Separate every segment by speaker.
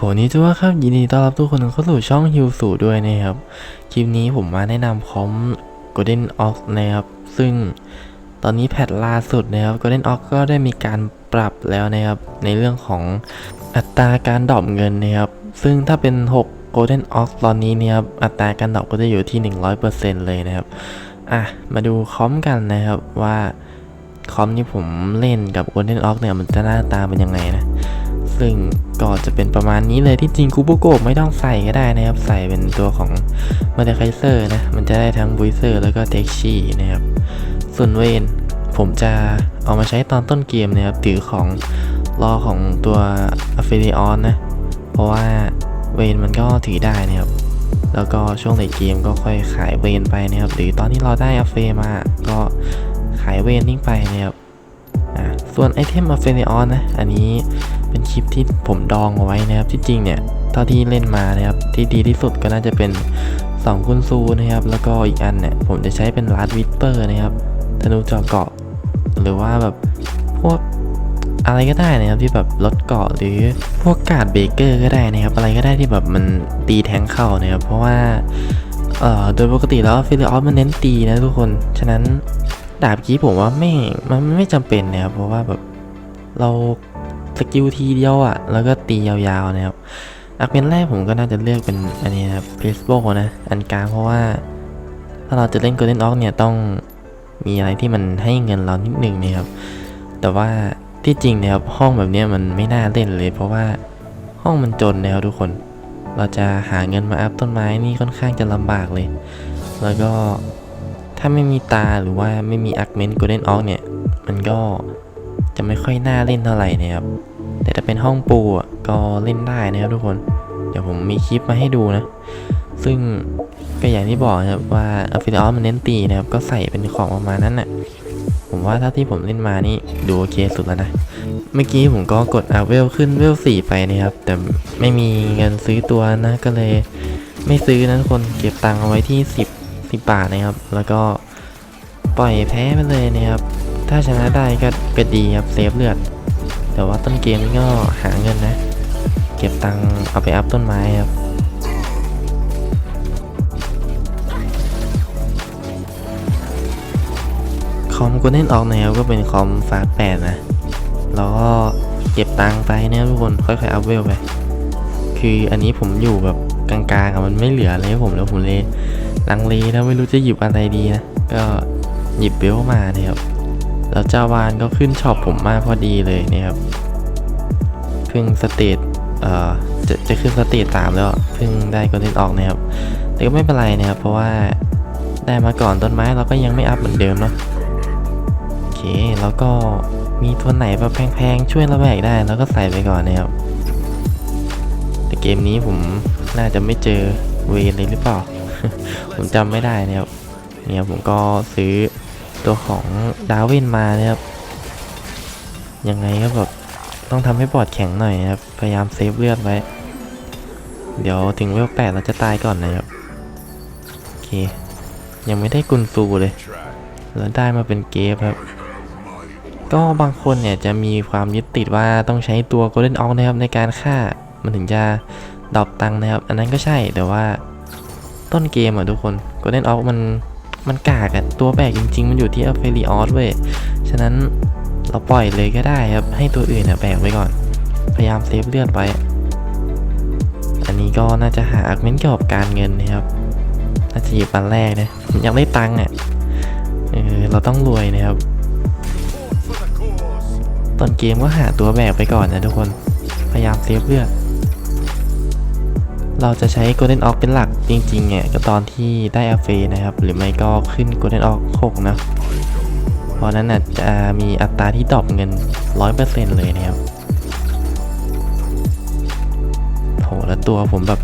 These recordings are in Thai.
Speaker 1: โขนี้จะว่าครับยินดีต้อนรับทุกคนเข้าสู่ช่องฮิวสูด้วยนะครับ คลิปนี้ผมมาแนะนำพร้อม Golden Ox นะครับ ซึ่งตอนนี้แพทล่าสุดนะครับ Golden Ox ก็ได้มีการปรับแล้วนะครับ ในเรื่องของอัตราการดรอปเงินนะครับ ซึ่งถ้าเป็น 6 Golden Ox ตอนนี้เนี่ยครับ อัตราการดรอปก็จะอยู่ที่ 100%เลยนะครับ อะ มาดูคอมกันนะครับว่าคอมที่ผมเล่นกับ Golden Ox เนี่ยมันจะหน้าตาเป็นยังไงนะ ซึ่งก็จะเป็นประมาณนี้เลยที่จริงคูโบโกไม่ต้องใส่ก็ได้นะครับ ใส่เป็นตัวของมาเดคไคเซอร์นะ มันจะได้ทั้งบุยเซอร์แล้วก็เท็กชี่นะครับ ส่วนเวนผมจะเอามาใช้ตอนต้นเกมนะครับถือของรอของตัวอ f ฟ l ิออนนะ เพราะว่าเวนมันก็ถือได้นะครับ แล้วก็ช่วงในเกมก็ค่อยขายเวนไปนะครับ หรือตอนที่เราได้อัฟเฟมาก็ขายเวนนิ่งไปนะครับอะส่วนไอเทมอเฟลิออนนะ อันนี้ เป็นคลิปที่ผมดองเอาไว้นะครับที่จริงเนี่ยเท่าที่เล่นมานะครับที่ดีที่สุดก็น่าจะเป็น2กุนซูนะครับ แล้วก็อีกอันเนี่ยผมจะใช้เป็นลาดวิปเปอร์นะครับธนูเจาะเกาะ หรือว่าแบบพวกอะไรก็ได้นะครับที่แบบลดเกาะหรือพวกกาดเบเกอร์ก็ได้นะครับ อะไรก็ได้ที่แบบมันตีแทงเข้านะครับ เพราะว่าเอ่อโดยปกติแล้วฟิลิออฟมันเน้นตีนะทุกคน ฉะนั้นดาบกี้ผมว่าไม่มันไม่จำเป็นนะครับเพราะว่าแบบเรา สกิลทีเดียวอะ่ะ แล้วก็ตียาวๆนะครับอักเป็นแรกผมก็น่าจะเลือกเป็นอันนี้นะครับเพสโบนะ อันกลางเพราะว่า ถ้าเราจะเล่น Golden Ox เนี่ยต้องมีอะไรที่มันให้เงินเรานิดหนึ่งนะครับ แต่ว่าที่จริงนะครับห้องแบบนี้มันไม่น่าเล่นเลย เพราะว่าห้องมันจนแล้วทุกคน เราจะหาเงินมาอัพต้นไม้นี่ค่อนข้างจะลำบากเลย แล้วก็ถ้าไม่มีตาหรือว่าไม่มีอักเมน Golden Ox เนี่ย มันก็จะไม่ค่อยน่าเล่นเท่าไหร่นะครับ แต่ถ้าเป็นห้องปูอะก็เล่นได้นะครับทุกคน เดี๋ยวผมมีคลิปมาให้ดูนะ ซึ่งก็อย่างที่บอกนะครับว่าอัฟฟิลอมันเน้นตีนะครับ ก็ใส่เป็นของประมาณนั้นน่ะ ผมว่าถ้าที่ผมเล่นมานี่ดูโอเคสุดแล้วนะ เมื่อกี้ผมก็กดอัพเวลขึ้นเวล4ไปนะครับ แต่ไม่มีเงินซื้อตัวนะ ก็เลยไม่ซื้อนะทุกคนเก็บตังค์เอาไว้ที่10 10บาทนะครับ แล้วก็ปล่อยแพ้ไปเลยนะครับ ถ้าชนะได้ก็ก็ดีครับเซฟเลือด แต่ว่าต้นเกมนี่ก็หาเงินนะ เก็บตังค์เอาไปอัพต้นไม้ครับคอมกูเล่นออกแนวก็เป็นคอมฟาสแปดนะ แล้วก็เก็บตังค์ไปเนี่ยทุกคนค่อยๆอัพเวลไป คืออันนี้ผมอยู่แบบกลางๆอะมันไม่เหลืออะไรผมแล้วผมเลยลังเลแล้วไม่รู้จะหยิบอะไรดีนะ ก็หยิบเบลมาเนี่ยครับ แล้วเจ้าวานก็ขึ้นช็อปผมมากพอดีเลยเนี่ยครับเพิ่งสเตจเอ่อจะจะขึ้นสเตจสามแล้วเพิ่งได้ก็เล่นออกนะครับ แต่ก็ไม่เป็นไรนะครับเพราะว่าได้มาก่อนต้นไม้เราก็ยังไม่อัพเหมือนเดิมเนาะโอเคแล้วก็มีตัวไหนแบบแพงๆช่วยระแวกได้แล้วก็ใส่ไปก่อนนะครับแต่เกมนี้ผมน่าจะไม่เจอเวรเลยหรือเปล่า ผมจำไม่ได้นะครับเนี่ยผมก็ซื้อ ตัวของดาวินมานะครับ ยังไงก็แบบต้องทำให้บอดแข็งหน่อยนะครับ พยายามเซฟเลือดไว้ เดี๋ยวถึงเวลแปดเราจะตายก่อนนะครับ โอเค ยังไม่ได้กุนซูเลย แล้วได้มาเป็นเกฟครับ ก็บางคนเนี่ยจะมีความยึดติดว่าต้องใช้ตัว Golden Ox นะครับในการฆ่า มันถึงจะดรอปตังนะครับ อันนั้นก็ใช่แต่ว่าต้นเกมอะทุกคน Golden Ox มัน มันกากอะตัวแบกจริง ๆ มันอยู่ที่ a p h e l i o s เว้ย ฉะนั้นเราปล่อยเลยก็ได้ครับ ให้ตัวอื่นเนี่ยแบกไว้ก่อน พยายามเซฟเลือดไว้ อันนี้ก็น่าจะหาอาร์เมนเกี่ยวกับการเงินนะครับ น่าจะหยิบอันแรกนะ ผมอยากได้ตังค์อะเออเราต้องรวยนะครับ ตอนเกมก็หาตัวแบกไปก่อนนะทุกคน พยายามเซฟเลือด เราจะใช้ Golden Ox เป็นหลักจริงๆเนี่ยก็ตอนที่ได้อาเฟนะครับ หรือไม่ก็ขึ้น Golden Ox 6นะ เพราะนั้นน่ะจะมีอัตราที่ดรอปเงิน 100%เลยนะครับโหแล้วตัวผมแบบ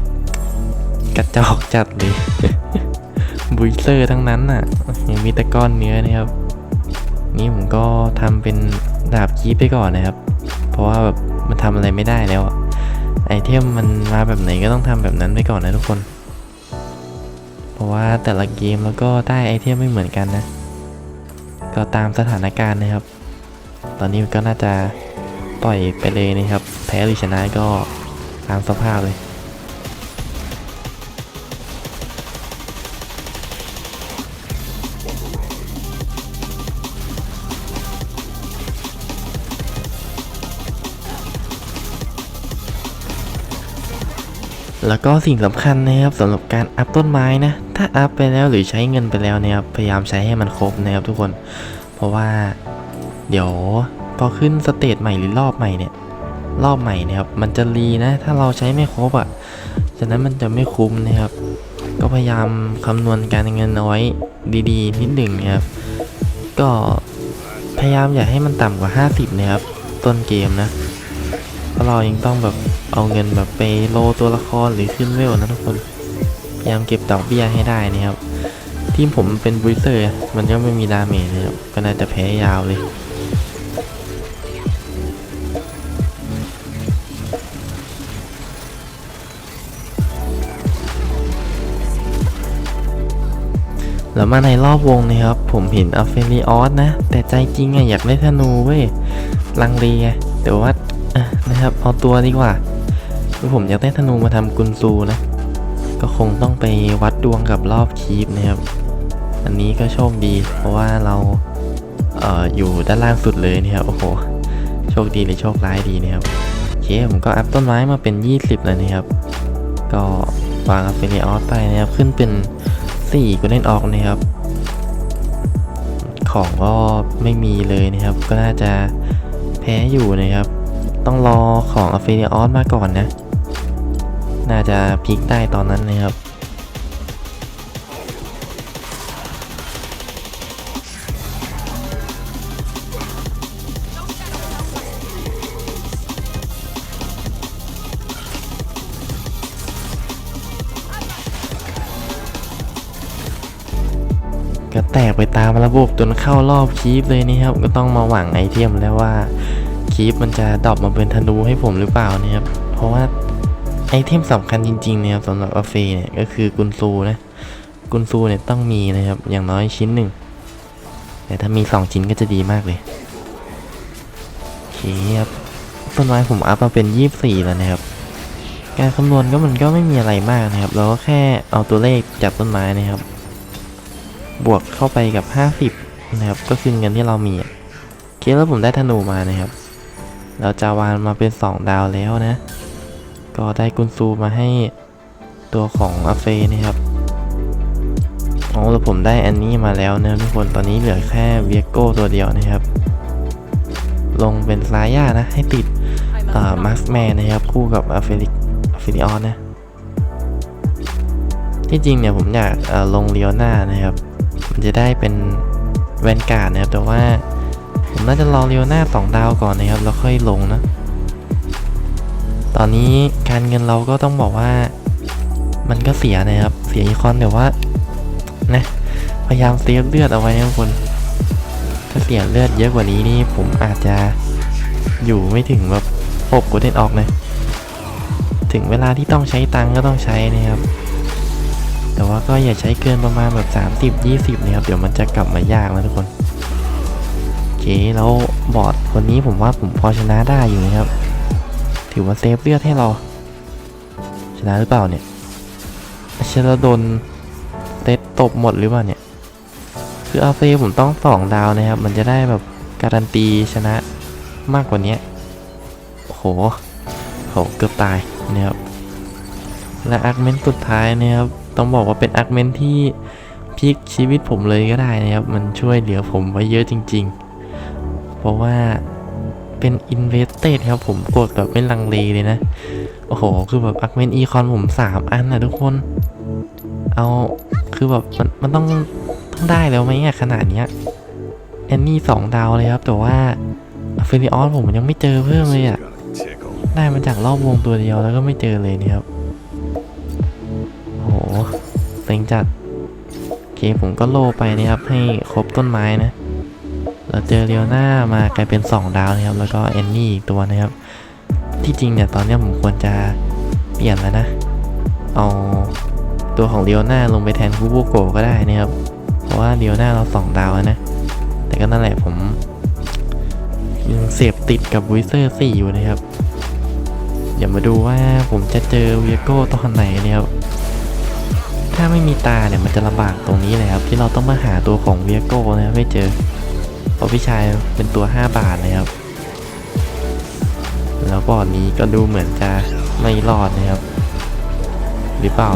Speaker 1: กระจอกจัดเลย บุยเซอร์ทั้งนั้นน่ะ ยังมีต่ก้อนเนื้อนะครับ นี่ผมก็ทำเป็นดาบคีบไปก่อนนะครับ เพราะว่าแบบมันทำอะไรไม่ได้แล้วอะ ไอเทมมันมาแบบไหนก็ต้องทำแบบนั้นไปก่อนนะทุกคน เพราะว่าแต่ละเกมแล้วก็ได้ไอเทมไม่เหมือนกันนะ ก็ตามสถานการณ์นะครับ ตอนนี้ก็น่าจะปล่อยไปเลยนะครับ แพ้หรือชนะก็ตามสภาพเลย แล้วก็สิ่งสำคัญนะครับสำหรับการอัพต้นไม้นะ ถ้าอัพไปแล้วหรือใช้เงินไปแล้วเนี่ยครับพยายามใช้ให้มันครบนะครับทุกคน เพราะว่าเดี๋ยวพอขึ้นสเตจใหม่หรือรอบใหม่เนี่ยรอบใหม่นี่ยครับมันจะรีนะ ถ้าเราใช้ไม่ครบอะ่ะฉะนั้นมันจะไม่คุ้มนะครับ ก็พยายามคำนวณการเงินเอาไว้ดีๆ นิดหนึ่งนะครับ ก็พยายามอย่าให้มันต่ำกว่า 50 นะครับ ต้นเกมนะ เพราะเรายังต้องแบบเอาเงินแบบไปโลตัวละครหรือขึ้นเวลนะทุกคนพยายามเก็บดอกเบี้ยให้ได้นะครับทีมผมเป็นบริเซอร์มันก็ไม่มีดาเมจนะครับก็น่าจะแพ้ยาวเลยแล้วมาในรอบวงนะครับ ผมเห็นอัฟเฟริออสนะ แต่ใจจริงอะอยากได้ธนูเว้ย ลังเลไงแต่ว่า นะครับเอาตัวดีกว่าคือผมอยากได้ธนูมาทำกุนซูนะ ก็คงต้องไปวัดดวงกับรอบคีปนะครับ อันนี้ก็โชคดี เพราะว่าเราเอ่ออยู่ด้านล่างสุดเลยนะครับโอ้โหโชคดีหรือโชคร้ายดีนะครับโอเคผมก็อัพต้นไม้มาเป็น 20 แล้วนะครับ ก็วางอัฟเฟริออสไปนะครับขึ้นเป็น4ก็เล่นออกนะครับ ของก็ไม่มีเลยนะครับ ก็น่าจะแพ้อยู่นะครับ ต้องรอของอัฟเฟริออสมาก่อนนะ น่าจะพลิกได้ตอนนั้นนะครับก็แตกไปตามระบบจนเข้ารอบคีปเลยนี่ครับ ก็ต้องมาหวังไอเทมแล้วว่า คีปมันจะดรอปมาเป็นธนูให้ผมหรือเปล่านี่ครับ เพราะว่าไอเทมสำคัญจริงๆนี่ยครับสำหรับอาเฟเนี่ยก็คือกุนซูนะกุนซูเนี่ยต้องมีนะครับอย่างน้อยชิ้นหนึ่งแต่ถ้ามี 2 ชิ้นก็จะดีมากเลยโอเคครับต้นไม้ผมอัพมาเป็น 24 แล้วนะครับ การคำนวณก็มันก็ไม่มีอะไรมากนะครับ เราก็แค่เอาตัวเลขจากต้นไม้นะครับ บวกเข้าไปกับ 50 นะครับ ก็คือเงินที่เรามีโอเคแล้วผมได้ธนูมานะครับ เราจาวานมาเป็น 2 ดาวแล้วนะ ก็ได้กุนซูมาให้ตัวของอาเฟนะครับอ๋อแล้วผมได้อันนี้มาแล้วนะทุกคนตอนนี้เหลือแค่เวียโก้ตัวเดียวนะครับ ลงเป็นซาย่านะ ให้ติดมาร์คแมนนะครับ คู่กับอาเฟริอาเฟริออนนะ ที่จริงเนี่ยผมอยากลงเลียวนานะครับ มันจะได้เป็นแวนการ์ดนะครับ แต่ว่า ผมน่าจะรอเลียวหน้าสองดาวก่อนนะครับแล้วค่อยลงนะ ตอนนี้การเงินเราก็ต้องบอกว่า มันก็เสียนะครับ เสียอีคอนแต่ว่านะพยายามเซฟเลือดเอาไว้นะทุกคนถ้าเสียเลือดเยอะกว่านี้นี่ผมอาจจะอยู่ไม่ถึงแบบหกกดเด่นออกนะถึงเวลาที่ต้องใช้ตังก็ต้องใช้นะครับ แต่ว่าก็อย่าใช้เกินประมาณแบบ 30 20นะครับเดี๋ยวมันจะกลับมายากนะทุกคน เคแล้วบอร์ดคนนี้ผมว่าผมพอชนะได้อยู่นะครับ ถือว่าเซฟเลือดให้เรา ชนะหรือเปล่าเนี่ยเชลโดนเตะตบหมดหรือเปล่าเนี่ย คืออาเฟผมต้องสองดาวนะครับ มันจะได้แบบการันตีชนะมากกว่านี้โหโหเกือบตายนะครับ และอาร์กเมนต์สุดท้ายนะครับ ต้องบอกว่าเป็นอาร์กเมนต์ที่พลิกชีวิตผมเลยก็ได้นะครับ มันช่วยเหลือผมไว้เยอะจริง ๆ เพราะว่าเป็นอินเวสเต d ครับผมกดแบบไม่ลังเลเลยนะ โอ้โห คือแบบอาร์กเมนต์อีคอนผม 3 อันนะทุกคน เอาคือแบบมันมันต้องต้องได้แล้วไหมอะขนาดเนี้ยแอนนี่สองดาวเลยครับ แต่ว่าเฟริออสผมยังไม่เจอเพิ่มเลยอะได้มาจากรอบวงตัวเดียวแล้วก็ไม่เจอเลยเนี่ยครับโอ้โหเซ็งจัดโอเคผมก็โลไปนะครับให้ครบต้นไม้นะ เราเจอเรียวหน้ามากลายเป็น 2 ดาวนะครับ แล้วก็แอนนี่อีกตัวนะครับ ที่จริงเนี่ยตอนนี้ผมควรจะเปลี่ยนแล้วนะ เอาตัวของเรียวหน้าลงไปแทนคูโบโกก็ได้นะครับ เพราะว่าเรียวหน้าเรา 2 ดาวนะ แต่ก็นั่นแหละผมยังเสพติดกับวิเซอร์4อยู่นะครับเดี๋ยวมาดูว่าผมจะเจอเวียโก้ตอนไหนเนี่ยครับถ้าไม่มีตาเนี่ยมันจะลำบากตรงนี้เลยครับที่เราต้องมาหาตัวของเวียโก้นะครับไม่เจอ ราะพี่ชายเป็นตัว 5 บาทนะครับ แล้วบอร์ดนี้ก็ดูเหมือนจะไม่รอดนะครับ หรือเปล่า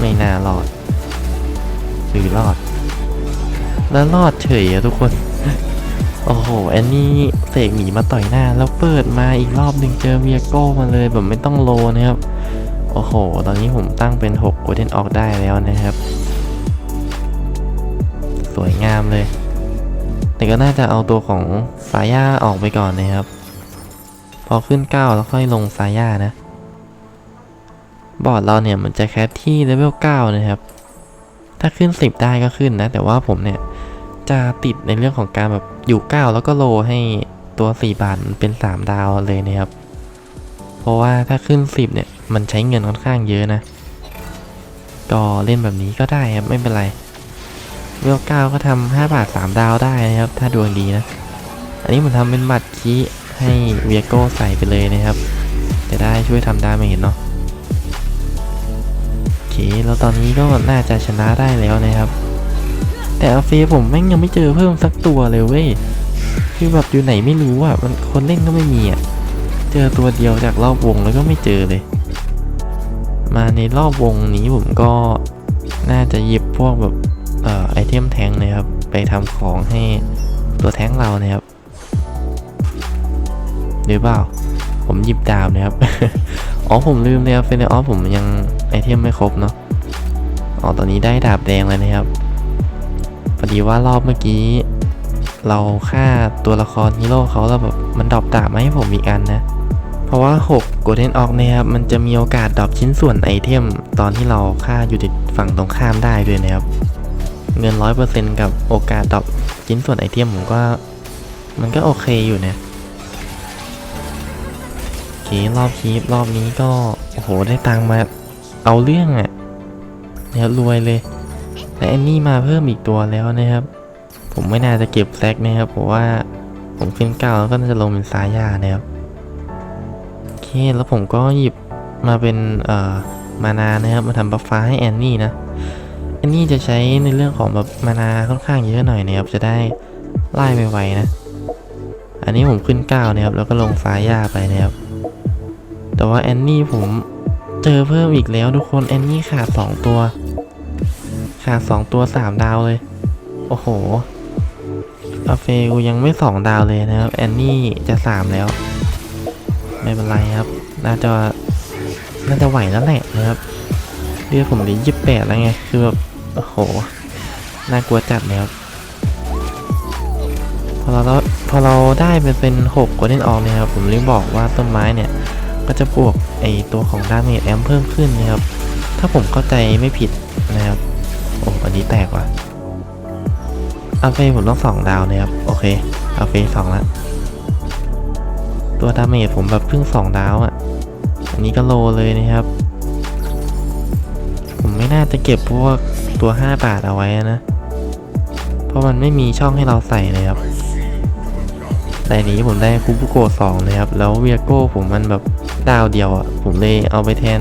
Speaker 1: ไม่น่ารอด หรือรอด แล้วรอดเฉยอะทุกคน โอ้โหแอนนี่เสกหมีมาต่อยหน้า แล้วเปิดมาอีกรอบหนึ่งเจอเวียโก้มาเลยแบบไม่ต้องโลนะครับ โอ้โห ตอนนี้ผมตั้งเป็น6 Golden Ox ได้แล้วนะครับ สวยงามเลย แต่ก็น่าจะเอาตัวของสายาออกไปก่อนนะครับ พอขึ้น 9 แล้วค่อยลงสายานะ บอร์ดเราเนี่ยมันจะแคสที่เลเวล9นะครับ ถ้าขึ้น 10 ได้ก็ขึ้นนะ แต่ว่าผมเนี่ยจะติดในเรื่องของการแบบอยู่ 9 แล้วก็โลให้ตัว 4 บาทมันเป็น 3 ดาวเลยนะครับ เพราะว่าถ้าขึ้น 10 เนี่ยมันใช้เงินค่อนข้างเยอะนะ ก็เล่นแบบนี้ก็ได้ครับไม่เป็นไร เวลเก้าก็ทำ5บาท3ดาวได้นะครับ ถ้าดวงดีนะ อันนี้ผมทำเป็นบัตรคีให้เวียโก้ใส่ไปเลยนะครับ จะได้ช่วยทำดาเมจเนาะโอเค แล้วตอนนี้ก็น่าจะชนะได้แล้วนะครับ แต่อาเฟผมแม่งยังไม่เจอเพิ่มสักตัวเลยเว้ย คือแบบอยู่ไหนไม่รู้อะ มันคนเล่นก็ไม่มีอะ เจอตัวเดียวจากรอบวงแล้วก็ไม่เจอเลย มาในรอบวงนี้ผมก็น่าจะหยิบพวกแบบ ไอเทมแทงนะครับ ไปทำของให้ตัวแทงเรานะครับหรือเปล่า ผมหยิบดาบนะครับ อ๋อผมลืมเลยครับเฟนออฟผมยังไอเทมไม่ครบเนาะ อ๋อตอนนี้ได้ดาบแดงเลยนะครับพอดีว่ารอบเมื่อกี้ เราฆ่าตัวละครฮีโร่เขาแล้วแบบมันดรอปดาบมาให้ผมอีกอันนะ เพราะว่า6 Golden Ox เนี่ยครับ มันจะมีโอกาสดรอปชิ้นส่วนไอเทม ตอนที่เราฆ่าอยู่ติดฝั่งตรงข้ามได้ด้วยนะครับ เงิน100%กับโอกาสดรอปชิ้นส่วนไอเทมผมก็ มันก็โอเคอยู่นะโอเครอบคีปรอบนี้ก็ โอ้โห ได้ตังมา เอาเรื่องอะ่ะเนี่ยรวยเลยและแอนนี่มาเพิ่มอีกตัวแล้วนะครับ ผมไม่น่าจะเก็บแซกนะครับเพราะว่าผมขึ้นเก้าแล้วก็น่าจะลงเป็นซายานะครับโอเคแล้วผมก็หยิบมาเป็นเอ่อมานานะครับมาทำบัฟฟ้าให้แอนนี่นะ อนนี่จะใช้ในเรื่องของแบบมานาค่อนข้างเยอะหน่อยนะครับจะได้ไล่ไวๆนะ อันนี้ผมขึ้นเก้านะครับแล้วก็ลงซาย่าไปนะครับ แต่ว่าแอนนี่ผมเจอเพิ่มอีกแล้วทุกคนแอนนี่ขาดสองตัว ขาดสองตัวสามดาวเลย โอ้โหอาเฟกูยังไม่สองดาวเลยนะครับแอนนี่จะสามแล้ว ไม่เป็นไรครับ น่าจะน่าจะไหวแล้วแหละนะครับเรียกผมเหลือยี่สิบแปดแล้วไง คือแบบ โอ้โห น่ากลัวจัดเลยครับ พอเราพอเราได้เป็นเป็นหกกดเล่นออกเนี่ยครับ ผมเลืมบอกว่าต้นไม้เนี่ย ก็จะบวกไอตัวของดาเมจแอมเพิ่มขึ้นนะครับ ถ้าผมเข้าใจไม่ผิดนะครับ โอ้อันนี้แตกว่ะอาเฟผมต้องสองดาวนะครับ โอเคอาเฟสองละตัวดาเมจผมแบบเพิ่งสองดาวอะ่ะ อันนี้ก็โลเลยนะครับ ผมไม่น่าจะเก็บพวก ตัว 5 บาทเอาไว้นะ เพราะมันไม่มีช่องให้เราใส่เลยครับ แต่นี้ผมได้คูบุโกะสองเลยครับ แล้วเวียโก้ผมมันแบบดาวเดียวอะ่ะ ผมเลยเอาไปแทน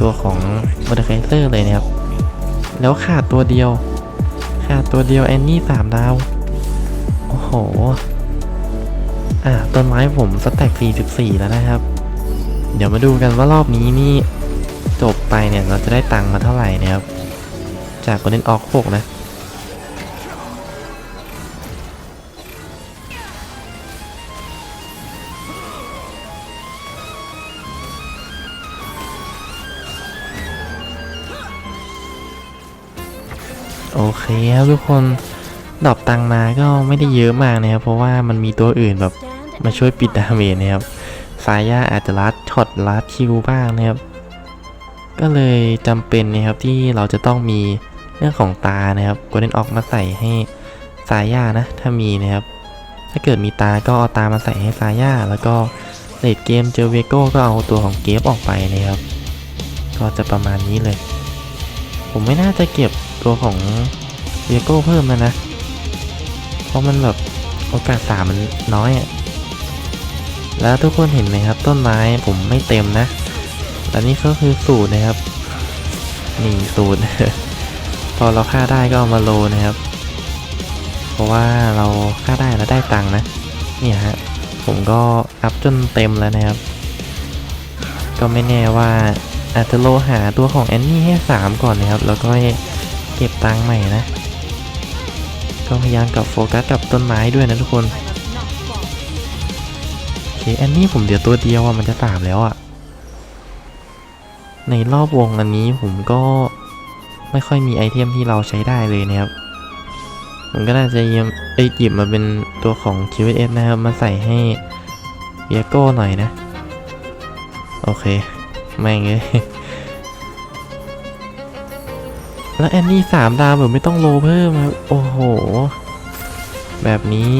Speaker 1: ตัวของมอเตอร์ไคเซอร์เลยนะครับ แล้วขาดตัวเดียว ขาดตัวเดียวแอนนี่สามดาว โอ้โห อ่าต้นไม้ผมสแต็ก44 แล้วนะครับ เดี๋ยวมาดูกันว่ารอบนี้นี่จบไปเนี่ยเราจะได้ตังค์มาเท่าไหร่นะครับ จาก Golden Ox 6นะโอเคครับทุกคนดอปตังค์มาก็ไม่ได้เยอะมากนะครับ เพราะว่ามันมีตัวอื่นแบบมาช่วยปิดดาเมจนะครับสายยาอาจจะลัดช็อตลัดคิวบ้างนะครับ ก็เลยจำเป็นนะครับที่เราจะต้องมี รื่องของตานะครับกดเล่นออกมาใส่ให้สายยานะ ถ้ามีนะครับ ถ้าเกิดมีตาก็เอาตามาใส่ให้สายยาแล้วก็เลดเกมเจอเวโก้ก็เอาตัวของเกฟออกไปนะครับ ก็จะประมาณนี้เลย ผมไม่น่าจะเก็บตัวของเวโก้เพิ่มแล้วนะ เพราะมันแบบโอกาสสามมันน้อยอะ่ะแล้วทุกคนเห็นไหมครับ ต้นไม้ผมไม่เต็มนะ และนี่ก็คือสูตรนะครับ นี่สูตร อเราฆ่าได้ก็เอามาโลนะครับ เพราะว่าเราฆ่าได้แล้วได้ตังค์นะเนี่ยฮะผมก็อัพจนเต็มแล้วนะครับ ก็ไม่แน่ว่าอาจจะโลหาตัวของแอนนี่ให้สามก่อนนะครับ แล้วก็เก็บตังค์ใหม่นะ ก็พยายามกับโฟกัสกับต้นไม้ด้วยนะทุกคนโอเคแอนนี่ผมเดี๋ยวตัวเดียวอะมันจะสามแล้วอะในรอบวงอันนี้ผมก็ ไม่ค่อยมีไอเทมที่เราใช้ได้เลยนะครับผมก็น่าจะเยี่ยมเอ้ยหยิบมาเป็นตัวของ QS นะครับ มาใส่ให้เบียโก้หน่อยนะ โอเค ไม่งเลย แล้วแอนนี่สามดาวแบบไม่ต้องโลเพิ่มครับโอ้โห แบบนี้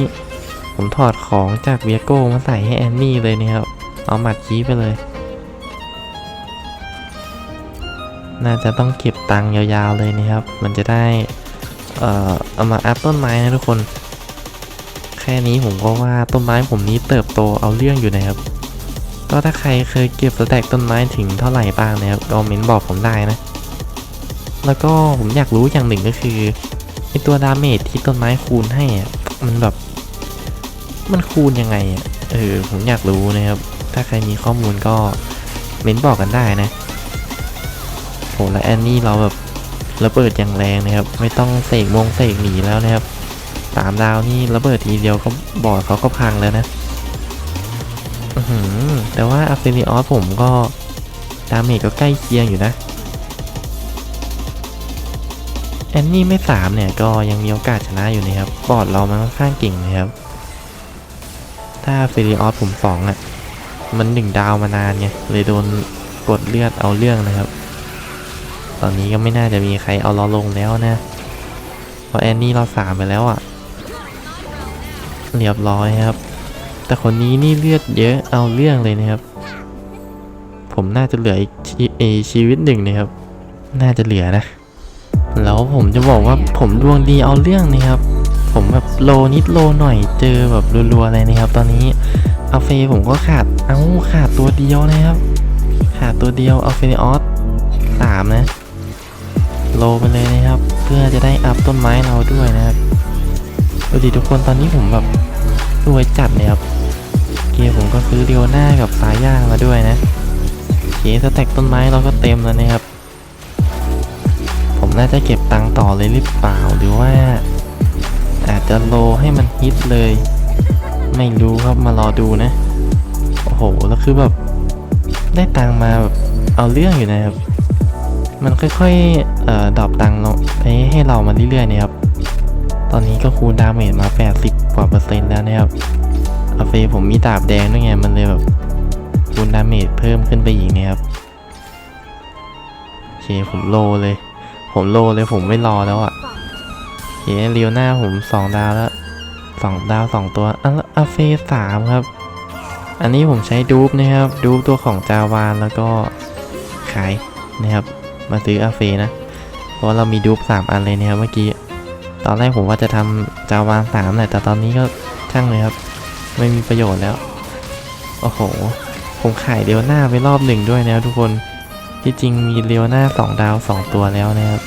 Speaker 1: ผมถอดของจากเบียโก้มาใส่ให้แอนนี่เลยนะครับ เอาหมัดชี้ไปเลย น่าจะต้องเก็บตังค์ยาวๆเลยนะครับ มันจะได้เอ่อเอามาอัพต้นไม้นะทุกคน แค่นี้ผมก็ว่าต้นไม้ผมนี้เติบโตเอาเรื่องอยู่นะครับ ก็ถ้าใครเคยเก็บสแต็กต้นไม้ถึงเท่าไหร่บ้างนะครับก็เม้นบอกผมได้นะ แล้วก็ผมอยากรู้อย่างหนึ่งก็คือไอตัวดาเมจที่ต้นไม้คูณให้มันแบบ มันคูณยังไงอะเออผมอยากรู้นะครับ ถ้าใครมีข้อมูลก็เม้นบอกกันได้นะ โหและแอนนี่เราแบบระเบิดอย่างแรงนะครับ ไม่ต้องเสกมงเสกหนีแล้วนะครับสามดาวนี่ระเบิดทีเดียวก็บอดเขาก็พังแล้วนะอื้อหือแต่ว่าอัฟเฟนิออสผมก็ดาเมจก็ใกล้เคียงอยู่นะ แอนนี่ไม่สามเนี่ยก็ยังมีโอกาสชนะอยู่นะครับ บอดเรามันค่อนข้างเก่งนะครับ ถ้าเฟริออสผมสองอะ มันหนึ่งดาวมานานไงเลยโดนกดเลือดเอาเรื่องนะครับ ตอนนี้ก็ไม่น่าจะมีใครเอาเราลงแล้วนะเพราะแอนนี่เราสามไปแล้วอะ เรียบร้อยครับ แต่คนนี้นี่เลือดเยอะเอาเรื่องเลยนะครับ ผมน่าจะเหลืออีกชีเอชีวิตหนึ่งนะครับ น่าจะเหลือนะ แล้วผมจะบอกว่าผมดวงดีเอาเรื่องนะครับ ผมแบบโลนิดโลหน่อยเจอแบบรัวๆเลยนะครับ ตอนนี้อัลเฟผมก็ขาด เอ้าขาดตัวเดียวนะครับ ขาดตัวเดียวอัลเฟนออสสามนะ โลไปเลยนะครับ เพื่อจะได้อัพต้นไม้เราด้วยนะครับดูดิทุกคนตอนนี้ผมแบบรวยจัดเลยครับเกมผมก็ซื้อเรียวหน้ากับสายย่างมาด้วยนะเคสแต็กต้นไม้เราก็เต็มแล้วนะครับ ผมน่าจะเก็บตังค์ต่อเลยหรือเปล่าหรือว่า อาจจะโลให้มันฮิตเลย ไม่รู้ครับมารอดูนะ โอ้โหแล้วคือแบบได้ตังค์มาแบบเอาเรื่องอยู่นะครับ มันค่อยๆ เอ่อดรอปตังค์เราให้ให้เรามาเรื่อยๆนะครับ ตอนนี้ก็คูณดาเมจมา 80 กว่าเปอร์เซ็นต์แล้วนะครับอาเฟผมมีดาบแดงด้วยไง มันเลยแบบคูณดาเมจเพิ่มขึ้นไปอีกนะครับ โอเค ผมโลเลย ผมโลเลยผมไม่รอแล้วอะ่ะโอเคเรียวหน้าผมสองดาวแล้วสองดาวสองตัวอะแล้วอาเฟสามครับ อันนี้ผมใช้ดูปนะครับ ดูปตัวของจาวานแล้วก็ขายนะครับ มาซื้ออาเฟนะ เพราะเรามีดูปสามอันเลยนะครับเมื่อกี้ ตอนแรกผมว่าจะทำจาวานสามแหละแต่ตอนนี้ก็ช่างเลยครับ ไม่มีประโยชน์แล้ว โอ้โห ผมขายเดียวหน้าไปรอบหนึ่งด้วยนะครับทุกคน ที่จริงมีเรียวหน้าสองดาวสองตัวแล้วนะครับ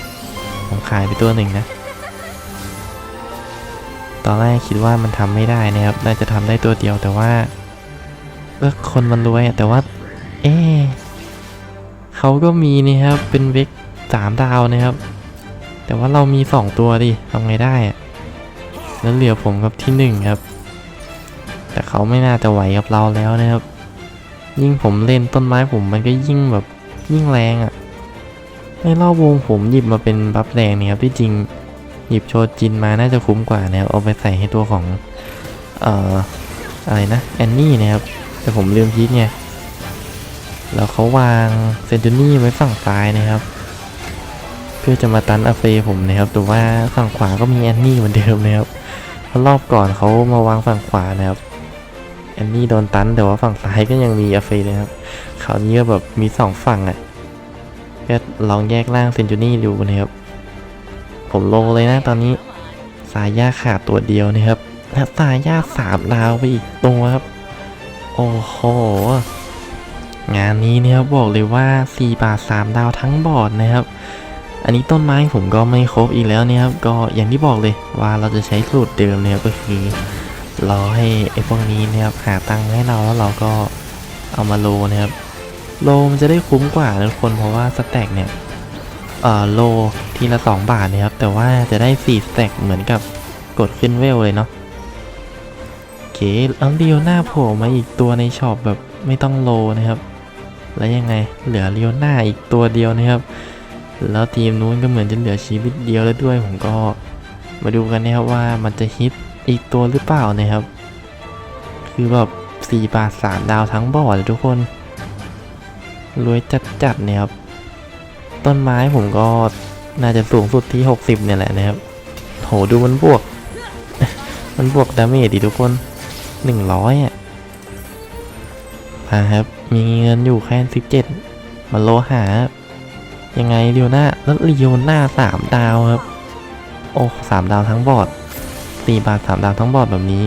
Speaker 1: ผมขายไปตัวหนึ่งนะ ตอนแรกคิดว่ามันทำไม่ได้นะครับ น่าจะทำได้ตัวเดียวแต่ว่าเออคนมันรวยแต่ว่า เอ๊ เขาก็มีนี่ครับ เป็นเวกสามดาวนะครับ แต่ว่าเรามีสองตัวดิทำไงได้อะแล้วเหลือผมกับที่หนึ่งครับ แต่เขาไม่น่าจะไหวกับเราแล้วนะครับ ยิ่งผมเล่นต้นไม้ผมมันก็ยิ่งแบบยิ่งแรงอะ่ะในรอบวงผมหยิบมาเป็นบัฟแรงนี่ครับที่จริงหยิบโชจินมาน่าจะคุ้มกว่านะครับเอาไปใส่ให้ตัวของเอ่ออะไรนะแอนนี่นะครับแต่ผมลืมคิดไง แล้วเขาวางเซนจูนี่ไว้ฝั่งซ้ายนะครับ เพื่อจะมาตันอาเฟผมนะครับ แต่ว่าฝั่งขวาก็มีแอนนี่เหมือนเดิมนะครับเพราะรอบก่อนเขามาวางฝั่งขวานะครับแอนนี่โดนตันแต่ว่าฝั่งซ้ายก็ยังมีอาเฟเลยครับคราวนี้ก็แบบมีสองฝั่งอะ่ะก็ลองแยกล่างเซนจูนี่ดูนะครับ ผมโลเลยนะตอนนี้สายยาขาดตัวเดียวนะครับและสายยาสามดาวไปอีกตัวครับ โอ้โห งานนี้เนี่ยครับบอกเลยว่า 4 บาท 3 ดาวทั้งบอร์ดนะครับ อันนี้ต้นไม้ผมก็ไม่ครบอีกแล้วเนี่ยครับ ก็อย่างที่บอกเลยว่าเราจะใช้สูตรเดิมเนี่ยก็คือรอให้ไอ้พวกนี้เนี่ยครับหาตังค์ให้เราแล้วเราก็เอามาโลนะครับ โลมันจะได้คุ้มกว่าทุกคนเพราะว่าสแต็กเนี่ยเอ่อโลทีละ 2 บาทนะครับ แต่ว่าจะได้4สแต็กเหมือนกับกดขึ้นเวลเลยเนาะโอเคแล้วเดียวหน้าโผล่มาอีกตัวในช็อปแบบไม่ต้องโลนะครับ แล้วยังไงเหลือเลียวหน้าอีกตัวเดียวนะครับ แล้วทีมนู้นก็เหมือนจะเหลือชีวิตเดียวแล้วด้วยผมก็มาดูกันนะครับว่ามันจะฮิตอีกตัวหรือเปล่านะครับ คือแบบ4บาท3ดาวทั้งบอร์ดเลยทุกคนรวยจัดๆเนี่ยครับ ต้นไม้ผมก็น่าจะสูงสุดที่ 60 เนี่ยแหละนะครับ โหดูมันบวก มันบวกดาเมจดิทุกคน 100อะ มาครับ มีเงินอยู่แค่17มาโลหา ยังไงเลียวหน้าแล้วเลียวหน้า3ดาวครับ โอ้สามดาวทั้งบอร์ด4บาท3ดาวทั้งบอร์ดแบบนี้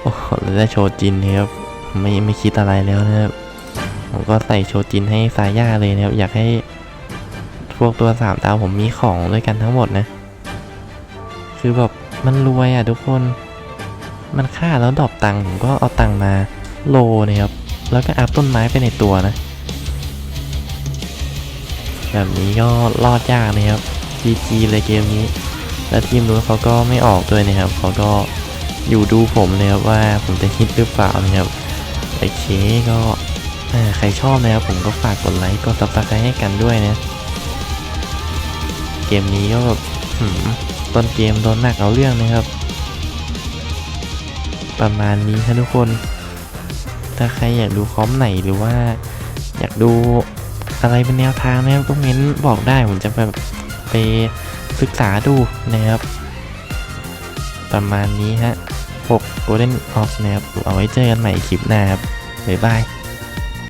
Speaker 1: โอ้โหแล้วได้โชว์จินนะครับ ไม่ไม่คิดอะไรแล้วนะครับผมก็ใส่โชจินให้สายย่าเลยนะครับ อยากให้พวกตัวสามดาวผมมีของด้วยกันทั้งหมดนะ คือแบบมันรวยอะทุกคน มันฆ่าแล้วดรอปตังค์ผมก็เอาตังค์มาโลนะครับ แล้วก็อัพต้นไม้ไปในตัวนะ แบบนี้ก็รอดยากนะครับ GG เลยเกมนี้ และทีมนู้นเขาก็ไม่ออกด้วยนะครับ เขาก็อยู่ดูผมนะครับว่าผมจะฮิตหรือเปล่านะครับ โอเคก็ใครชอบนะครับผมก็ฝากกดไลค์กดซับสไครต์ให้กันด้วยนะ เกมนี้ก็แบบต้นเกมโดนหนักเอาเรื่องนะครับ ประมาณนี้ครับทุกคน ถ้าใครอยากดูคอมไหนหรือว่า อยากดูอะไรเป็นแนวทางนะครับก็เม้นบอกได้ผมจะแบบไปศึกษาดูนะครับ ประมาณนี้ฮะ6 Golden Ox นะครับเอาไว้เจอกันใหม่คลิปหน้าครับบ๊ายบาย